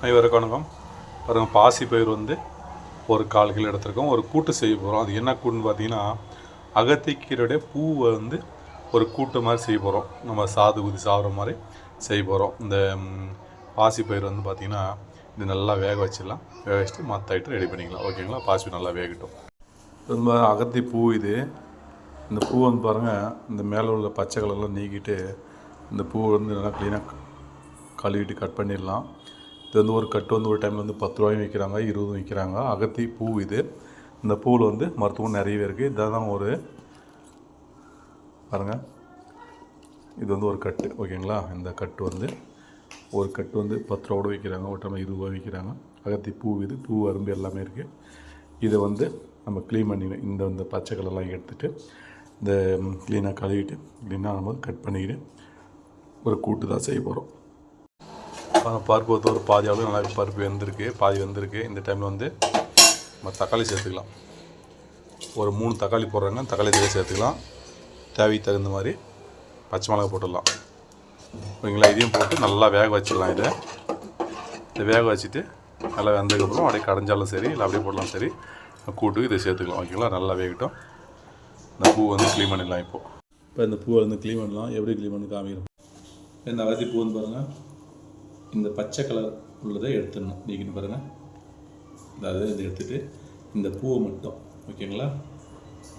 அனைவருக்கும் வணக்கம். பாருங்கள் பாசி பயிர் வந்து ஒரு கால் கிலோ எடுத்திருக்கோம். ஒரு கூட்டு செய்ய போகிறோம் அது என்ன கூட்டுன்னு பார்த்தீங்கன்னா அகத்திக்கீரையுடைய பூவை வந்து ஒரு கூட்டு மாதிரி செய்ய போகிறோம் நம்ம சாது குதி சாப்பிட்ற மாதிரி செய்ய போகிறோம் இந்த பாசி பயிர் வந்து பார்த்திங்கன்னா இது நல்லா வேக வச்சிடலாம். வேக வச்சுட்டு மற்ற ஐட்டம் ரெடி பண்ணிக்கலாம். ஓகேங்களா பாசி நல்லா வேகட்டும். ரொம்ப அகத்தி பூ இது. இந்த பூ வந்து பாருங்கள் இந்த மேலே உள்ள பச்சை கலர்லாம் நீக்கிட்டு இந்த பூ வந்து நல்லா க்ளீனாக கழுவிட்டு கட் பண்ணிடலாம். இது வந்து ஒரு கட்டு வந்து ஒரு டைமில் வந்து பத்து ரூபாயும் விற்கிறாங்க இருபதும் விற்கிறாங்க அகத்தி பூ இது. இந்த பூவில் வந்து மருத்துவம் நிறையவே இருக்குது இதான் ஒரு பாருங்கள் இது வந்து ஒரு கட்டு ஓகேங்களா? இந்த கட்டு வந்து ஒரு கட்டு வந்து பத்து ரூபா விற்கிறாங்க ஒரு டைம் இருபது ரூபா விற்கிறாங்க அகத்தி பூ இது பூ அரும்பு எல்லாமே இருக்குது இதை வந்து நம்ம க்ளீன் பண்ணி இந்த இந்த பச்சை கலர்லாம் எடுத்துகிட்டு இந்த க்ளீனாக கழுவிட்டு க்ளீனாக நம்ம கட் பண்ணிக்கிட்டு ஒரு கூட்டு தான் செய்ய போகிறோம் பருப்பு வந்து ஒரு பாதி அளவு நல்லா பருப்பு வெந்திருக்கு பாதி வெந்திருக்கு. இந்த டைமில் வந்து நம்ம தக்காளி சேர்த்துக்கலாம். ஒரு மூணு தக்காளி போடுறாங்க தக்காளி இதில் சேர்த்துக்கலாம். தேவைக்கு தகுந்த மாதிரி பச்சை மிளகா போட்டுடலாம். ஓகேங்களா? இதையும் போட்டு நல்லா வேக வச்சிடலாம் இதை. இதை வேக வச்சுட்டு நல்லா வெந்ததுக்கப்புறம் அப்படியே கடைஞ்சாலும் சரி இல்லை அப்படியே போடலாம் சரி கூட்டு இதை சேர்த்துக்கலாம். ஓகேங்களா? நல்லா வேகட்டும். இந்த பூ வந்து க்ளீன் பண்ணிடலாம் இப்போது இப்போ இந்த பூவை வந்து க்ளீன் பண்ணலாம். எப்படி க்ளீன் பண்ணி காமிக்கிறோம்? இந்த வசதி பூ வந்து பாருங்கள் இந்த பச்சை கலர் உள்ளதை எடுத்துடணும். நீக்கின்னு பாருங்கள் அதாவது இதை எடுத்துகிட்டு இந்த பூவை மட்டும் ஓகேங்களா?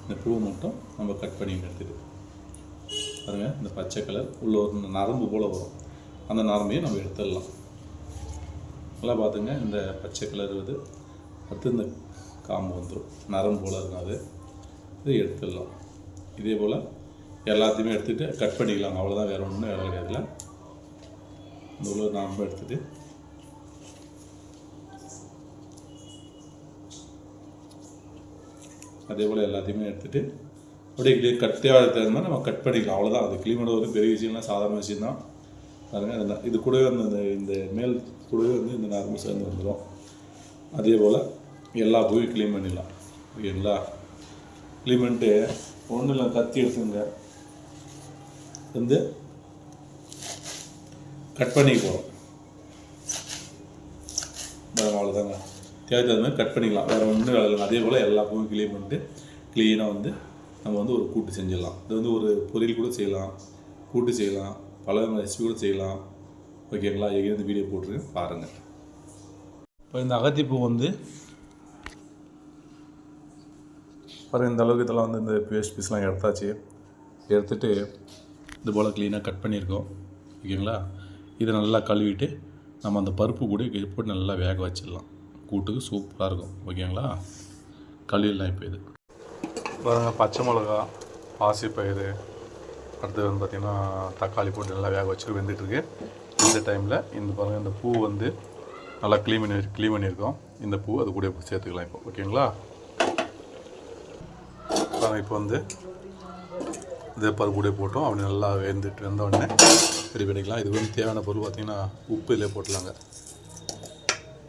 இந்த பூவை மட்டும் நம்ம கட் பண்ணி எடுத்துகிட்டு பாருங்கள் இந்த பச்சை கலர் உள்ள ஒரு நரம்பு போல் வரும். அந்த நரம்பையும் நம்ம எடுத்துடலாம். நல்லா பார்த்துங்க இந்த பச்சை கலர் இது. அடுத்து இந்த காம்பு வந்துடும் நரம்பு போல் இருக்கும் அது. இது எடுத்துடலாம். இதே போல் எல்லாத்தையுமே எடுத்துகிட்டு கட் பண்ணிக்கலாம் அவ்வளோதான் வேறு ஒன்றும் வேலை கிடையாதுல இந்த உள்ள நாம்ப எடுத்துகிட்டு அதே போல் எல்லாத்தையுமே எடுத்துகிட்டு அப்படியே கிளியர் கட் தேவையான தகுந்த மாதிரி நம்ம கட் பண்ணிக்கலாம். அவ்வளோதான் அது க்ளீன் பண்ணுறது பெரிய விஷயம்னா சாதாரண விஷயம் தான் பாருங்க இது கூடவே வந்து இந்த மேல் கூடவே வந்து இந்த நார்மல் சேர்ந்து வந்துடும் அதே போல் எல்லா பூவையும் க்ளீன் பண்ணிடலாம். ஓகேங்களா? க்ளீன் பண்ணிட்டு ஒன்றும் இல்லை கத்தி எடுத்துங்க வந்து கட் பண்ணி போகிறோம் அவ்வளோதாங்க தேவை தகுந்த மாதிரி கட் பண்ணிக்கலாம். வேறு ஒன்றும் வேலை அதே போல் எல்லா பூவும் க்ளீன் பண்ணிட்டு க்ளீனாக வந்து நம்ம வந்து ஒரு கூட்டு செஞ்சிடலாம். இது வந்து ஒரு பொரியல் கூட செய்யலாம். கூட்டு செய்யலாம். பல விதமான ரெசிபி கூட செய்யலாம். ஓகேங்களா எங்கேருந்து வீடியோ போட்டிருக்கேன். பாருங்கள் இப்போ இந்த அகத்திப்பூ வந்து பாருங்கள் இந்த அளவுக்கு இதெல்லாம் வந்து இந்த பேஸ்ட் பீஸ்லாம் எடுத்தாச்சு. எடுத்துகிட்டு இது போல் க்ளீனாக கட் பண்ணியிருக்கோம். ஓகேங்களா இதை நல்லா கழுவிட்டு நம்ம அந்த பருப்பு கூட போட்டு நல்லா வேக வச்சிடலாம். கூட்டுக்கு சூப்பராக இருக்கும். ஓகேங்களா? கழுவிடலாம் இப்போ இது. பாருங்கள் பச்சை மிளகா பாசிப்பயிறு அடுத்து வந்து பார்த்திங்கன்னா தக்காளி போட்டு நல்லா வேக வச்சு வெந்துட்டுருக்கு. இந்த டைமில் இந்த பாருங்கள் இந்த பூ வந்து நல்லா க்ளீன் பண்ணி க்ளீன் பண்ணியிருக்கோம். இந்த பூ அது கூட சேர்த்துக்கலாம் இப்போ. ஓகேங்களா? பாருங்கள் இப்போ வந்து இதே பருப்பு கூட போட்டோம். அப்படி நல்லா வெந்துட்டு வெந்த உடனே ரெடி பண்ணிக்கலாம் இது வந்து தேவையான பொருள் பார்த்திங்கன்னா உப்பு இதிலே போட்டுடலாங்க.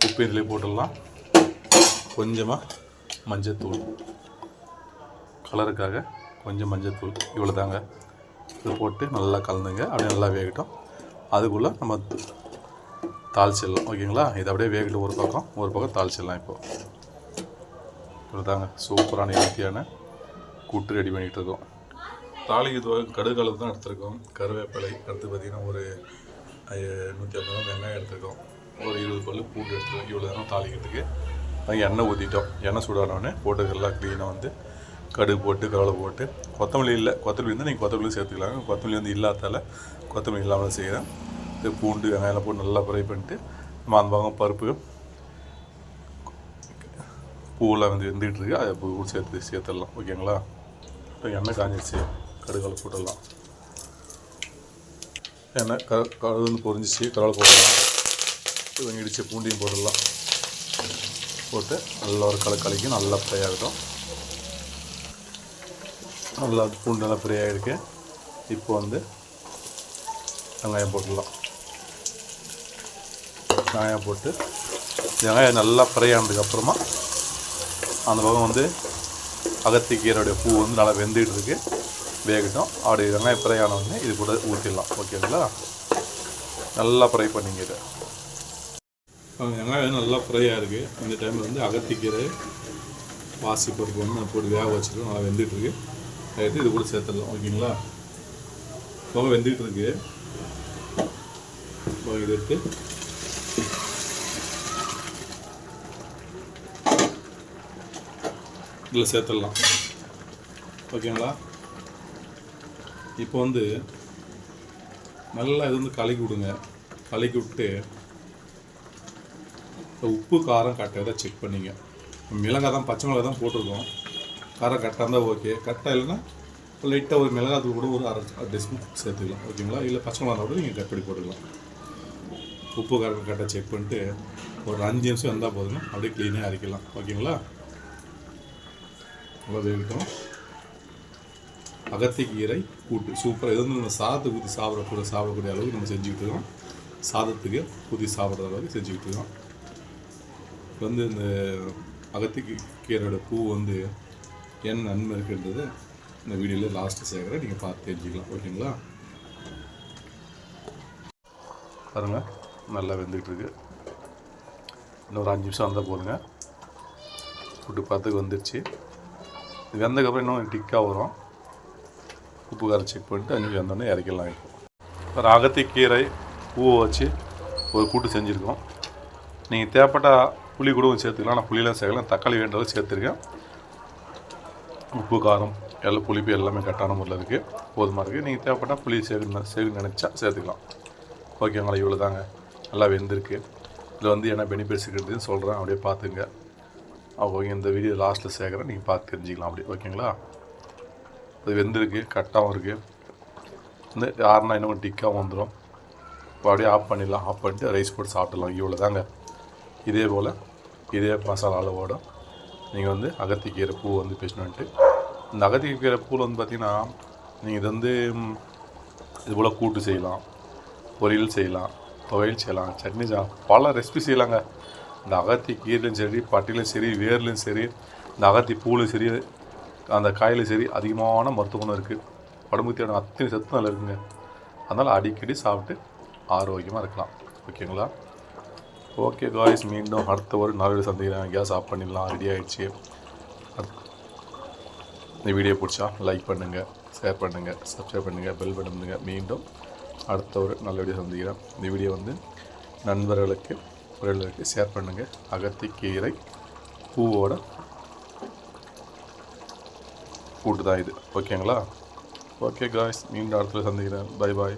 உப்பு இதிலே போட்டுடலாம். கொஞ்சமாக மஞ்சத்தூள். கலருக்காக கொஞ்சம் மஞ்சத்தூள். இவ்வளோ தாங்க இது போட்டு நல்லா கலந்துங்க. அப்படியே நல்லா வேகட்டும். அதுக்குள்ளே நம்ம தாளிச்சிடலாம். ஓகேங்களா? இது அப்படியே வேகட்டும். ஒரு பக்கம் ஒரு பக்கம் தாளிச்சிடலாம் இப்போது இவ்வளோ தாங்க சூப்பரான ஹெல்த்தியான கூட்டு ரெடி பண்ணிகிட்டு இருக்கோம். தாளிக்கு கடுகு அளவு தான் எடுத்திருக்கோம். கருவேப்பிலை அடுத்து பார்த்திங்கன்னா ஒரு நூற்றி ஐம்பது ரூபா வெங்காயம் எடுத்திருக்கோம். ஒரு இருபது பல்லு பூண்டு எடுத்துருக்கோம். இவ்வளோ நேரம் தாளிக்கிறதுக்கு. அது எண்ணெய் ஊற்றிட்டோம் எண்ணெய் சூடானோடனே போட்டு எல்லாம் க்ளீனாக வந்து கடுகு போட்டு கவலை போட்டு கொத்தமல்லி இல்லை கொத்தமல்லி இருந்தால் நீங்கள் கொத்தமல்லி சேர்த்துக்கலாங்க கொத்தமல்லி வந்து இல்லாதால கொத்தமல்லி இல்லாமல் செய்கிறேன் இது பூண்டு வெங்காயம் போட்டு நல்லா ஃப்ரை பண்ணிட்டு நம்ம அந்த பக்கம் பருப்பு பூவெல்லாம் வந்து வெந்துகிட்டு இருக்கு. அதை பூ சேர்த்து சேர்த்துடலாம். ஓகேங்களா? இப்போ எண்ணெய் காஞ்சிடுச்சு கடுகால் போட்டுடலாம். ஏன்னா க கடுகு வந்து பொரிஞ்சிச்சு கருவாலை போட்டுடலாம். இவங்க இடித்த பூண்டையும் போட்டுடலாம். போட்டு நல்லா ஒரு கலை கலக்கி நல்லா ஃப்ரை ஆகட்டும். நல்லா பூண்டு நல்லா ஃப்ரை ஆகிருக்கு இப்போ வந்து வெங்காயம் போட்டுடலாம். வெங்காயம் போட்டு வெங்காயம் நல்லா ஃப்ரை ஆனதுக்கப்புறமா அந்த பக்கம் வந்து அகத்திக்கீரையுடைய பூ வந்து நல்லா வெந்துகிட்டு இருக்குது வேகட்டும். அப்படி வெங்காயம் ஃப்ரை ஆனவுடனே இது கூட ஊற்றிடலாம் ஓகேங்களா? நல்லா ஃப்ரை பண்ணிங்க வெங்காயம் நல்லா ஃப்ரையாக இருக்குது இந்த டைமில் வந்து அகத்திக்கீரை பாசி பருப்பு வந்து போட்டு வேக வச்சுட்டு நல்லா வெந்துட்டுருக்கு. எடுத்து இது கூட சேர்த்துடலாம். ஓகேங்களா? ரொம்ப வெந்துட்டு இருக்கு இப்போ எடுத்து இதில் சேர்த்துடலாம். ஓகேங்களா? இப்போ வந்து நல்லா இது வந்து கலக்கி விடுங்க. கலக்கி விட்டு உப்பு காரம் கரெக்டாக செக் பண்ணிங்க. மிளகாய் தான் பச்சை மிளகாய் தான் போட்டிருக்கோம். காரம் கரெக்டாக இருந்தால் ஓகே கரெக்டாக இல்லைன்னா லைட்டாக ஒரு மிளகாய் கூட ஒரு அரை அரை சேர்த்துக்கலாம். ஓகேங்களா இல்லை பச்சை மிளகா கூட நீங்கள் கட் பண்ணி போட்டுக்கலாம். உப்பு காரம் கரெக்டாக செக் பண்ணிட்டு ஒரு அஞ்சு நிமிஷம் வந்தால் போதுங்க. அப்படியே க்ளீனாக அரைக்கலாம். ஓகேங்களா நல்லா வேகட்டும். அகத்திக்கீரை கூட்டு சூப்பராக இது வந்து நம்ம சாதத்தை ஊற்றி சாப்பிட கூட சாப்பிடக்கூடிய அளவுக்கு நம்ம செஞ்சுக்கிட்டு இருக்கோம் சாதத்துக்கு ஊற்றி சாப்பிட்ற அளவுக்கு செஞ்சுக்கிட்டு இருக்கோம் இப்போ வந்து இந்த அகத்திக்கு கீரையோட பூ வந்து என்ன நன்மை இருக்குன்றது இந்த வீடியோவில் லாஸ்ட்டு சேர்க்குறேன் நீங்கள் பார்த்து தெரிஞ்சுக்கலாம். ஓகேங்களா? பாருங்கள் நல்லா வெந்துக்கிட்டு இருக்கு இன்னொரு அஞ்சு நிமிஷம் வந்தால் போதுங்க. கூட்டு பார்த்துக்கு வந்துடுச்சு வெந்ததுக்கப்புறம் இன்னும் டிக்காக வரும். உப்பு காரம் செக் பண்ணிட்டு அஞ்சு வந்தோடனே இறக்கிடலாம் இப்போ. ஒரு அகத்திக்கீரை பூவை வச்சு ஒரு கூட்டு செஞ்சுருக்கோம். நீங்கள் தேவைப்பட்ட புளி கூட சேர்த்துக்கலாம். நான் புளியெல்லாம் சேர்க்கலாம் தக்காளி வேண்டதை சேர்த்துருக்கேன். உப்பு காரம் எல்லாம் புளிப்பு எல்லாமே கரெக்டான முறையில் இருக்குது போதுமாக இருக்குது நீங்கள் தேவைப்பட்டால் புளி சேர்க்கணும். சேர்க்க நினச்சா சேர்த்துக்கலாம். ஓகேங்களா இவ்வளோ தாங்க நல்லா வெந்திருக்கு. இதில் வந்து என்ன பெனிஃபிட்ஸ் இருக்குதுன்னு சொல்கிறேன் அப்படியே பார்த்துங்க. ஓகே இந்த வீடியோ லாஸ்ட்டில் சேர்க்குறேன். நீங்கள் பார்த்து தெரிஞ்சிக்கலாம். அப்படி. ஓகேங்களா? அது வெந்திருக்கு கட்டாகவும் இருக்குது வந்து யாருன்னா இன்னும் டிக்காகவும் வந்துடும் இப்போ அப்படியே ஆஃப் பண்ணிடலாம். ஆஃப் பண்ணிட்டு ரைஸ் போட்டு சாப்பிடலாம் இவ்வளோ தாங்க இதே போல் இதே மசாலா அளவோட நீங்கள் வந்து அகத்திக்கீரை பூ வந்து பேசணுன்ட்டு இந்த அகத்திக்கீரை பூவில் வந்து பார்த்திங்கன்னா நீங்கள் இது வந்து இது போல் கூட்டு செய்யலாம். பொரியல் செய்யலாம். துவையல் செய்யலாம். சட்னி செய்யலாம். பல ரெசிபி செய்யலாங்க. இந்த அகத்தி கீரையும் சரி பட்டிலையும் சரி வேர்லையும் சரி இந்த அகத்தி பூலையும் சரி அந்த காயில் சரி அதிகமான மருத்துவ குணம் இருக்குது உடம்புக்கு தேவையான அத்தனை சத்து நல்லா இருக்குங்க. அதனால் அடிக்கடி சாப்பிட்டு ஆரோக்கியமாக இருக்கலாம். ஓகேங்களா? ஓகே காய்ஸ் மீண்டும் அடுத்த ஒரு நாலு சந்திக்கிறேன் கேஸ் ஆஃப் பண்ணிடலாம். ரெடி ஆகிடுச்சு இந்த வீடியோ பிடிச்சா லைக் பண்ணுங்கள் ஷேர் பண்ணுங்கள் சப்ஸ்கிரைப் பண்ணுங்கள் பெல் பண்ணுங்க. மீண்டும் அடுத்த ஒரு நல்ல வீடியோ சந்திக்கிறேன் இந்த வீடியோ வந்து நண்பர்களுக்கு உறவுகளுக்கு ஷேர் பண்ணுங்கள் அகத்திக்கீரை பூவோட ஃபுட்டு தான் இது ஓகேங்களா ஓகே காய்ஸ் மீண்டும் அடுத்த சந்திக்கிறேன். Bye bye